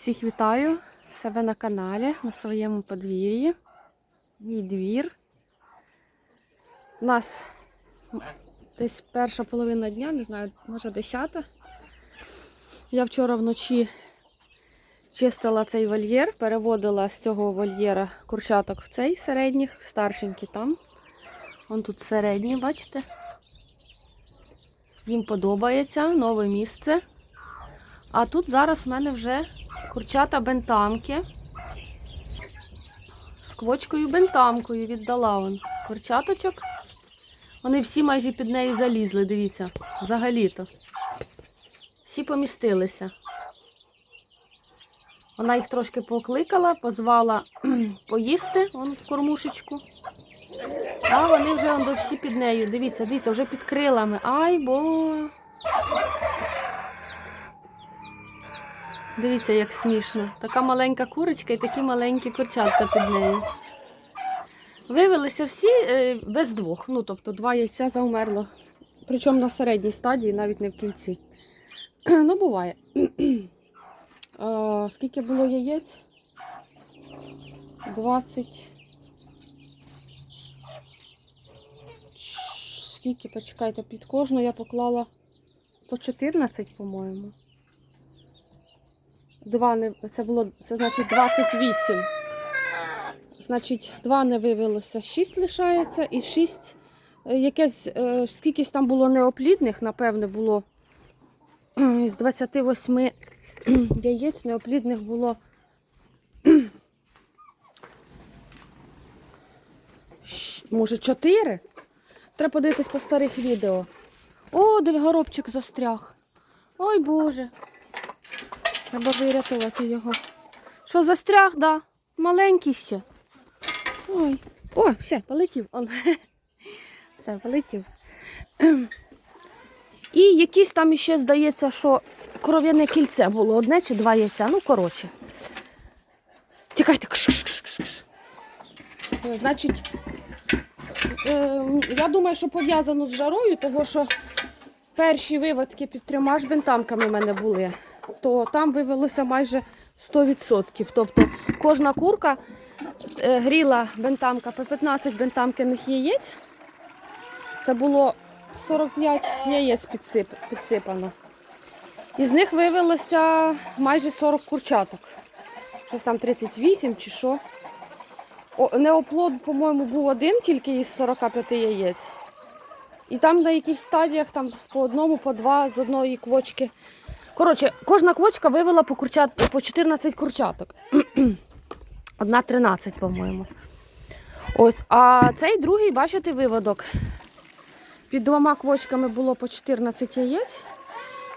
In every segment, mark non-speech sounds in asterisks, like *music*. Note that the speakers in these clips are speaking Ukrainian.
Всіх вітаю себе на каналі, на своєму подвір'ї. Мій двір. У нас десь перша половина дня, не знаю, може десята. Я вчора вночі чистила цей вольєр, переводила з цього вольєра курчаток в цей середніх, старшенький там. Вон тут середні, бачите? Їм подобається нове місце. А тут зараз в мене вже курчата бентамки. З квочкою бентамкою віддала вон курчаточок. Вони всі майже під нею залізли, дивіться, взагалі-то. Всі помістилися. Вона їх трошки покликала, позвала *clears throat* поїсти вон кормушечку. А вони вже вон, всі під нею. Дивіться, дивіться, вже під крилами. Ай, бо. Дивіться, як смішно. Така маленька курочка і такі маленькі курчатка під нею. Вивелися всі е, без двох. Ну, тобто два яйця заумерло. Причому на середній стадії, навіть не в кінці. *clears throat* Ну, буває. *clears throat* А, скільки було яєць? 20. Скільки, почекайте, під кожну я поклала по 14, по-моєму. Два не це було, це значить 28. Значить, два не вивелося, 6 лишається, і 6 якесь, е, скількись там було неоплідних, напевне, було е, з 28 яєць неоплідних було. Може, 4? Треба подивитись по старих відео. О, де горобчик застряг. Ой Боже. Треба вирятувати його. Що застряг, да? Маленький ще. Ой. О, все, полетів. Он. *laughs* Все, полетів. *clears throat* І якісь там іще здається, що кров'яне кільце було одне чи два яйця. Ну, коротше. Тікайте. Е, Значить, е, я думаю, що пов'язано з жарою, того що перші виводки під трьома ж бентамками в мене були, то там вивелося майже 100%. Тобто кожна курка е, гріла бентамка по 15 бентамкиних яєць. Це було 45 яєць підсип, підсипано. Із них вивелося майже 40 курчаток. Щось там 38 чи що. О, неоплод, по-моєму, був один тільки із 45 яєць. І там на якихось стадіях там по одному, по два з одної квочки. Коротше, кожна квочка вивела по, курчат, по 14 курчаток. *clears throat* Одна 13, по-моєму. Ось, а цей другий, бачите, виводок. Під двома квочками було по 14 яєць.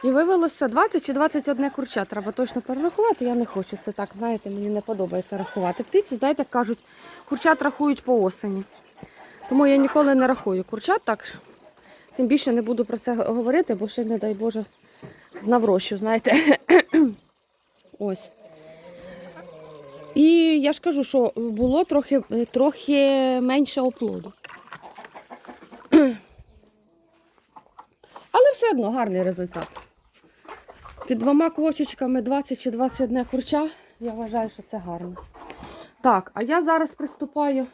І вивелося 20 чи 21 курча. Треба точно перерахувати. Я не хочу це так, знаєте, мені не подобається рахувати. Птиці, знаєте, кажуть, курчат рахують по осені. Тому я ніколи не рахую курчат так. Тим більше не буду про це говорити, бо ще, не дай Боже, знаврощу, знаєте. *coughs* Ось. І я ж кажу, що було трохи, трохи менше оплоду. Але все одно гарний результат. Під двома квочечками 20 чи 21 курча, я вважаю, що це гарно. Так, а я зараз приступаю.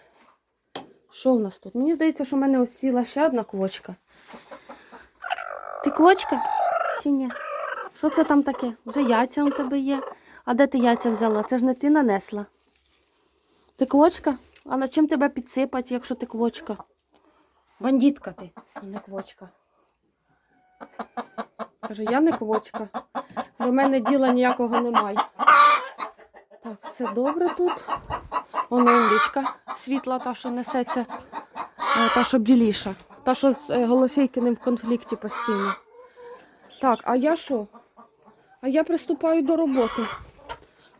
Що в нас тут? Мені здається, що в мене ось сіла ще одна квочка. Ти квочка? Чи ні? Що це там таке? Вже яйця у тебе є. А де ти яйця взяла? Це ж не ти нанесла. Ти квочка? А на чим тебе підсипати, якщо ти квочка? Бандитка ти, а не квочка. Каже, я не квочка. До мене діла ніякого немає. Так, все добре тут. Воно індичка світла, та, що несеться, е, та, що біліша. Та, що з е, Голосійкиним в конфлікті постійно. Так, а я що? А я приступаю до роботи.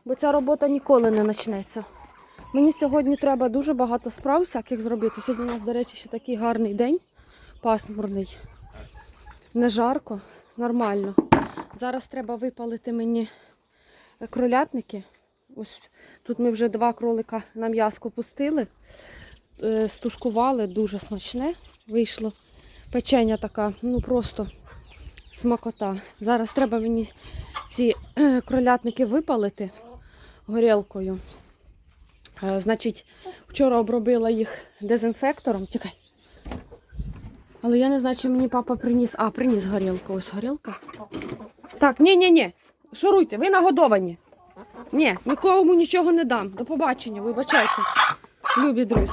Бо ця робота ніколи не почнеться. Мені сьогодні треба дуже багато справ всяких зробити. Сьогодні у нас, до речі, ще такий гарний день, пасмурний. Не жарко, нормально. Зараз треба випалити мені кролятники. Ось тут ми вже два кролика на м'язко пустили, е, стушкували, дуже смачне вийшло. Печення така, ну просто смакота. Зараз треба мені ці е, кролятники випалити горілкою. Е, Значить, вчора обробила їх дезінфектором. Тікай. Але я не знаю, чи мені папа приніс. А, приніс горілку. Ось горілка. Так, ні, ні, ні. Шуруйте, ви нагодовані. Ні, нікому нічого не дам. До побачення, вибачайте. Любі друзі.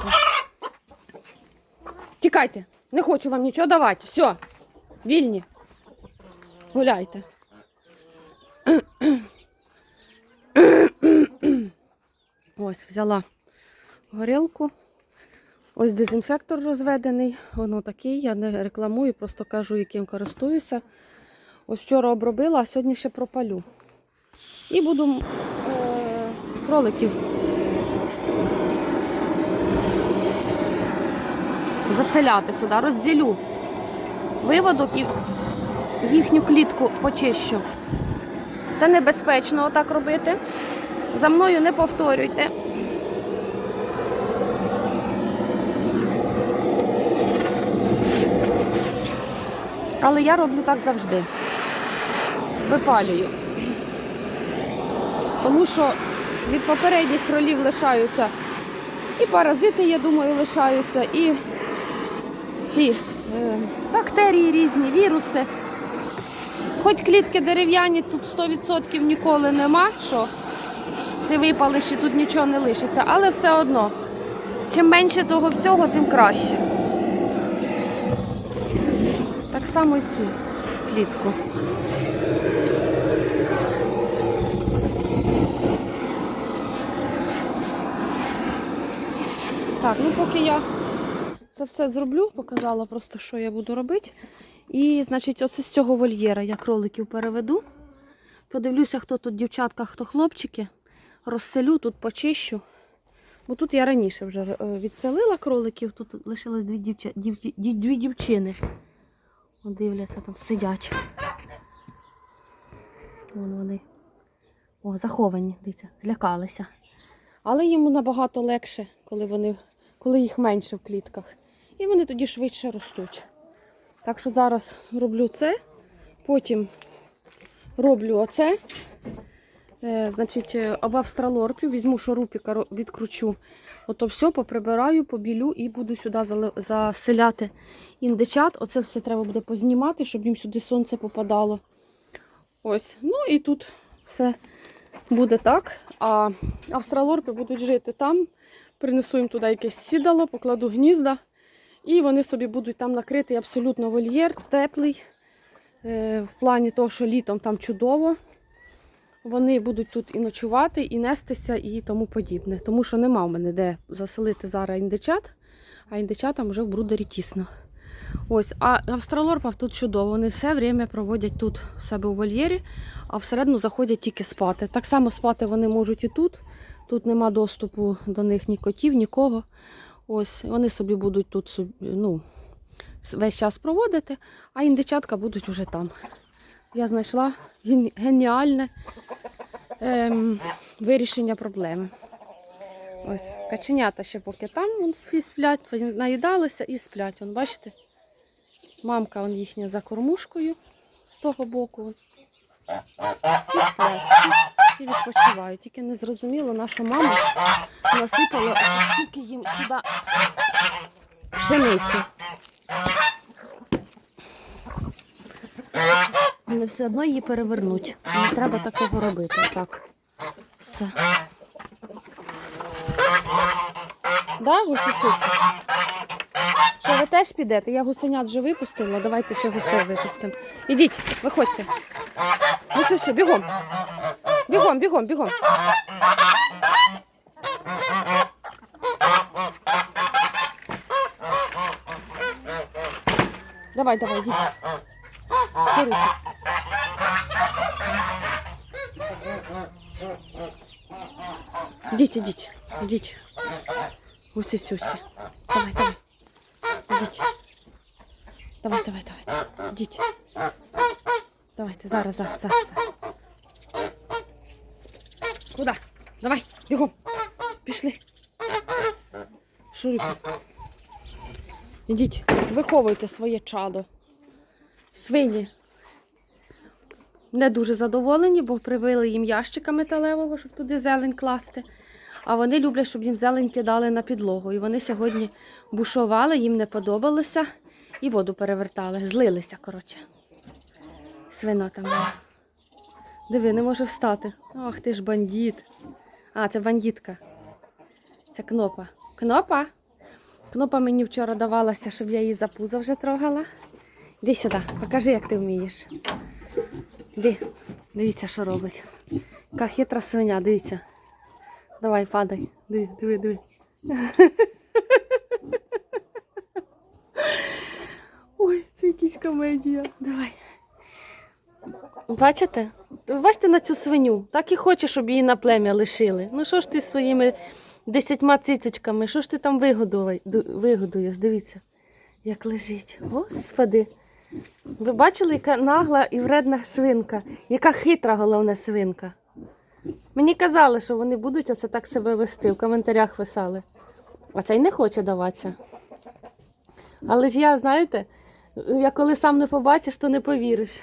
Тікайте. Не хочу вам нічого давати. Все. Вільні. Гуляйте. Ось взяла горілку. Ось дезінфектор розведений. Воно такий. Я не рекламую, просто кажу, яким користуюся. Ось вчора обробила, а сьогодні ще пропалю. І буду е, кроликів заселяти сюди, розділю виводок і їхню клітку почищу. Це небезпечно отак робити. За мною не повторюйте. Але я роблю так завжди. Випалюю. Тому що від попередніх кролів лишаються і паразити, я думаю, лишаються, і ці е, бактерії різні, віруси. Хоч клітки дерев'яні, тут 100% ніколи нема, що ти випалиш і тут нічого не лишиться, але все одно, чим менше того всього, тим краще. Так само і цю клітку. Так, ну поки я це все зроблю, показала просто, що я буду робити. І, значить, оце з цього вольєра я кроликів переведу. Подивлюся, хто тут дівчатка, хто хлопчики. Розселю, тут почищу. Бо тут я раніше вже е, відселила кроликів, тут лишилось дві, дівча... дів... дві дівчини. О, дивляться, там сидять. Вон вони. О, заховані, дивіться, злякалися. Але їм набагато легше, коли, вони, коли їх менше в клітках. І вони тоді швидше ростуть. Так що зараз роблю це, потім роблю оце. Е, значить, е, в австралорпі візьму шурупіка, ро- відкручу. Ото все поприбираю, побілю і буду сюди заселяти індичат. Оце все треба буде познімати, щоб їм сюди сонце попадало. Ось. Ну і тут все буде так. А австралорпи будуть жити там. Принесу їм туди якесь сідало, покладу гнізда. І вони собі будуть там накритий абсолютно вольєр, теплий. Е, в плані того, що літом там чудово. Вони будуть тут і ночувати, і нестися, і тому подібне. Тому що нема в мене де заселити зараз індичат, а індичатам вже в брудері тісно. Ось, а австралорпав тут чудово. Вони все время проводять тут у себе у вольєрі, а всередину заходять тільки спати. Так само спати вони можуть і тут. Тут нема доступу до них ні котів, нікого. Ось вони собі будуть тут собі, ну, весь час проводити, а індичатка будуть уже там. Я знайшла геніальне ем, вирішення проблеми. Ось каченята ще поки там вон, всі сплять, наїдалися і сплять. Вон, бачите? Мамка вон, їхня за кормушкою з того боку. Вон. Всі сплять, всі, всі відпочивають. Тільки не зрозуміло, наша мама насипала стільки їм сюди пшениці. Але все одно її перевернуть. Не треба такого робити. Так. Все. Да, гусі Що ви теж підете? Я гусенят вже випустила. Давайте ще гусей випустимо. Ідіть, виходьте. Все, бігом. Бігом, бігом, бігом. Давай, давай, йдіть. Шуруйте. Ідіть, ідіть, ідіть. Гусі сюсі. Давай, давай. Ідіть. Давай, давай, давай. Ідіть. Давайте, зараз, зараз, зараз. Куди? Давай, бігом. Пішли. Шуруйте. Ідіть, виховуйте своє чадо. Свині. не дуже задоволені, бо привили їм ящика металевого, щоб туди зелень класти. А вони люблять, щоб їм зелень кидали на підлогу. І вони сьогодні бушували, їм не подобалося і воду перевертали. Злилися, коротше. Свино там. Диви, не може встати. Ах ти ж бандит. А, це бандитка. Це кнопа. Кнопа? Кнопа мені вчора давалася, щоб я її за пузо вже трогала. Іди сюди, покажи, як ти вмієш. Іди, дивіться, що робить. Яка хитра свиня, дивіться. Давай, падай. Диви, диви, диви. *laughs* Ой, це якась комедія. Давай. Бачите? Бачите на цю свиню? Так і хоче, щоб її на плем'я лишили. Ну що ж ти своїми десятьма цицечками, що ж ти там вигодуєш? Дивіться, як лежить. Господи. Ви бачили, яка нагла і вредна свинка, яка хитра головна свинка. Мені казали, що вони будуть оце так себе вести, в коментарях писали. А цей не хоче даватися. Але ж я, знаєте, я коли сам не побачиш, то не повіриш.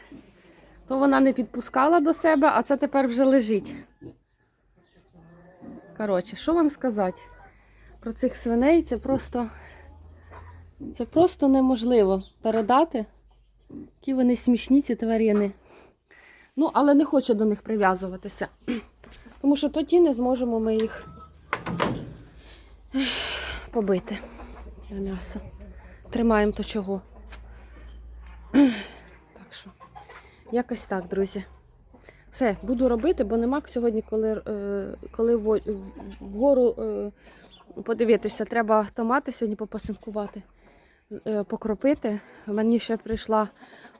То вона не підпускала до себе, а це тепер вже лежить. Коротше, що вам сказати про цих свиней? Це просто, це просто неможливо передати. Які вони смішні, ці тварини. Ну, але не хочу до них прив'язуватися. *clears throat* Тому що тоді не зможемо ми їх побити. М'ясо. Тримаємо то чого. *clears throat* Так що, якось так, друзі. Все, буду робити, бо нема сьогодні, коли, е, коли вгору е, подивитися. Треба томати сьогодні попасинкувати, е, покропити. Мені ще прийшла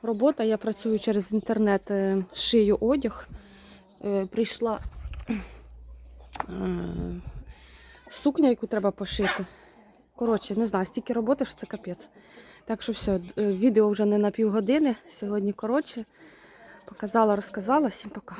робота, я працюю через інтернет, шию одяг. Прийшла сукня, яку треба пошити. Коротше, не знаю, стільки роботи, що це капець. Так що все, відео вже не на півгодини. Сьогодні коротше. Показала, розказала. Всім пока.